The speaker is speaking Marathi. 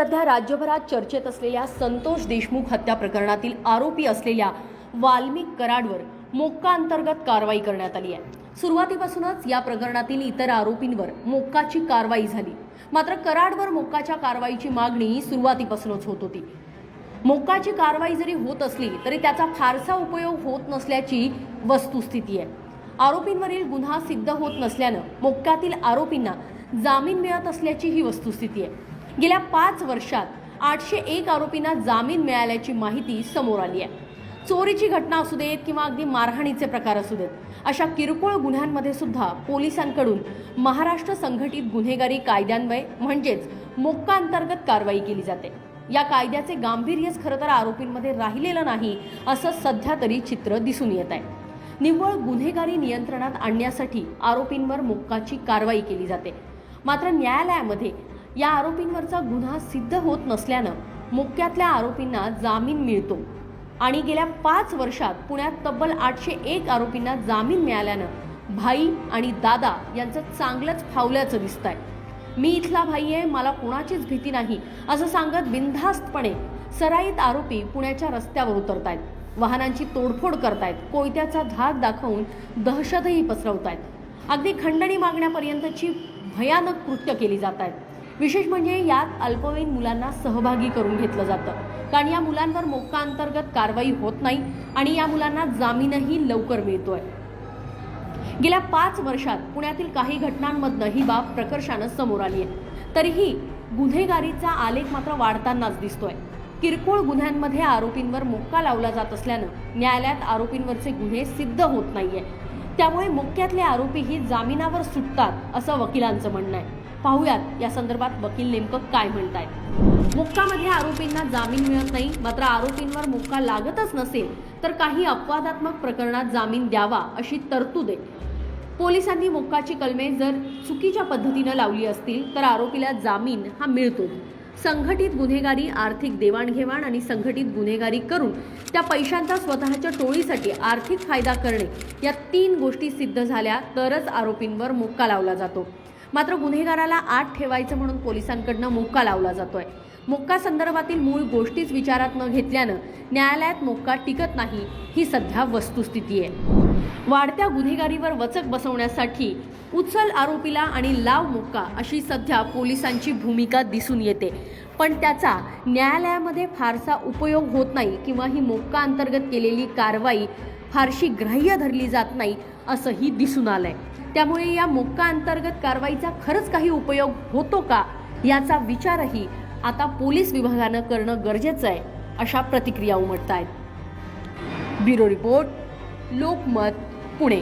सध्या राज्यभरात चर्चेत असलेल्या संतोष देशमुख हत्या प्रकरणातील आरोपी असलेल्या वाल्मिक कराडवर मोक्का अंतर्गत कारवाई करण्यात आली आहे. सुरुवातीपासूनच या प्रकरणातील इतर आरोपींवर मोक्काची कारवाई झाली. मात्र कराडवर मोक्काच्या कारवाईची मागणी सुरुवातीपासूनच होत होती. मोक्काची कारवाई जरी होत असली तरी त्याचा फारसा उपयोग होत नसल्याची वस्तुस्थिती आहे. आरोपींवरील गुन्हा सिद्ध होत नसल्यानं मोक्क्यातील आरोपींना जामीन मिळत असल्याची ही वस्तुस्थिती आहे. गेल्या पाच वर्षात आठशे एक आरोपींना जामीन मिळाल्याची माहिती समोर आली आहे. चोरीची घटना असू देत किंवा अगदी मारहाणीचे प्रकार असू देत अशा किरकोळ गुन्ह्यांमध्ये सुद्धा पोलिसांकडून महाराष्ट्र संघटित गुन्हेगारी कायद्यान्वये म्हणजेच मोक्का अंतर्गत कारवाई केली जाते. या कायद्याचे गांभीर्यच खरं तर आरोपींमध्ये राहिलेलं नाही असं सध्या तरी चित्र दिसून येत आहे. निव्वळ गुन्हेगारी नियंत्रणात आणण्यासाठी आरोपींवर मोक्काची कारवाई केली जाते. मात्र न्यायालयामध्ये या आरोपींवरचा गुन्हा सिद्ध होत नसल्यानं मुक्यातल्या आरोपींना जामीन मिळतो. आणि गेल्या पाच वर्षात पुण्यात तब्बल आठशे एक आरोपींना जामीन मिळाल्यानं भाई आणि दादा यांचं चांगलंच फावल्याचं दिसत आहे मी इथला भाई आहे मला कोणाचीच भीती नाही असं सांगत बिनधास्तपणे सराईत आरोपी पुण्याच्या रस्त्यावर उतरतायत. वाहनांची तोडफोड करतायत कोयत्याचा धाक दाखवून दहशतही पसरवतायत. अगदी खंडणी मागण्यापर्यंतची भयानक कृत्य केली जात आहेत विशेष म्हणजे यात अल्पवयीन मुलांना सहभागी करून घेतलं जातं. कारण या मुलांवर मोक्का अंतर्गत कारवाई होत नाही आणि या मुलांना जामीनही लवकर मिळतोय. गेल्या पाच वर्षात पुण्यातील काही घटनांमधनं ही बाब प्रकर्षानं समोर आली आहे. तरीही गुन्हेगारीचा आलेख मात्र वाढतानाच दिसतोय. किरकोळ गुन्ह्यांमध्ये आरोपींवर मोक्का लावला जात असल्यानं न्यायालयात आरोपींवरचे गुन्हे सिद्ध होत नाहीये. त्यामुळे मोक्क्यातले आरोपीही जामिनावर सुटतात असं वकिलांचं म्हणणं आहे. पाहुयात या संदर्भात वकील नेमकं काय म्हणत आहेत मुक्कामध्ये आरोपींना जामीन मिळत नाही मात्र आरोपींवर मुक्का लागतच नसेल तर काही अपवादात्मक प्रकरणात जामीन द्यावा अशी तरतूद आहे. पोलिसांनी मोक्काची कलमे जर चुकीच्या पद्धतीनं लावली असतील तर आरोपीला जामीन हा मिळतो. संघटित गुन्हेगारी आर्थिक देवाणघेवाण आणि संघटित गुन्हेगारी करून त्या पैशांचा स्वतःच्या टोळीसाठी आर्थिक फायदा करणे या तीन गोष्टी सिद्ध झाल्या तरच आरोपींवर मोक्का लावला जातो. मात्र गुन्हेगाराला आत ठेवायचं म्हणून पोलिसांकडनं मोक्का लावला जातोय. मोक्का संदर्भातील मूळ गोष्टीच विचारात न घेतल्यानं न्यायालयात मोक्का टिकत नाही ही सध्या वस्तुस्थिती आहे. वाढत्या गुन्हेगारीवर वचक बसवण्यासाठी उचल आरोपीला आणि लाव मोक्का अशी सध्या पोलिसांची भूमिका दिसून येते. पण त्याचा न्यायालयामध्ये फारसा उपयोग होत नाही किंवा ही मोक्का अंतर्गत केलेली कारवाई फारशी ग्राह्य धरली जात नाही असंही दिसून आलंय. त्यामुळे या मोक्का अंतर्गत कारवाईचा खरंच काही उपयोग होतो का याचा विचारही आता पोलीस विभागानं करणं गरजेचं आहे अशा प्रतिक्रिया उमटत आहेत ब्युरो रिपोर्ट लोकमत पुणे.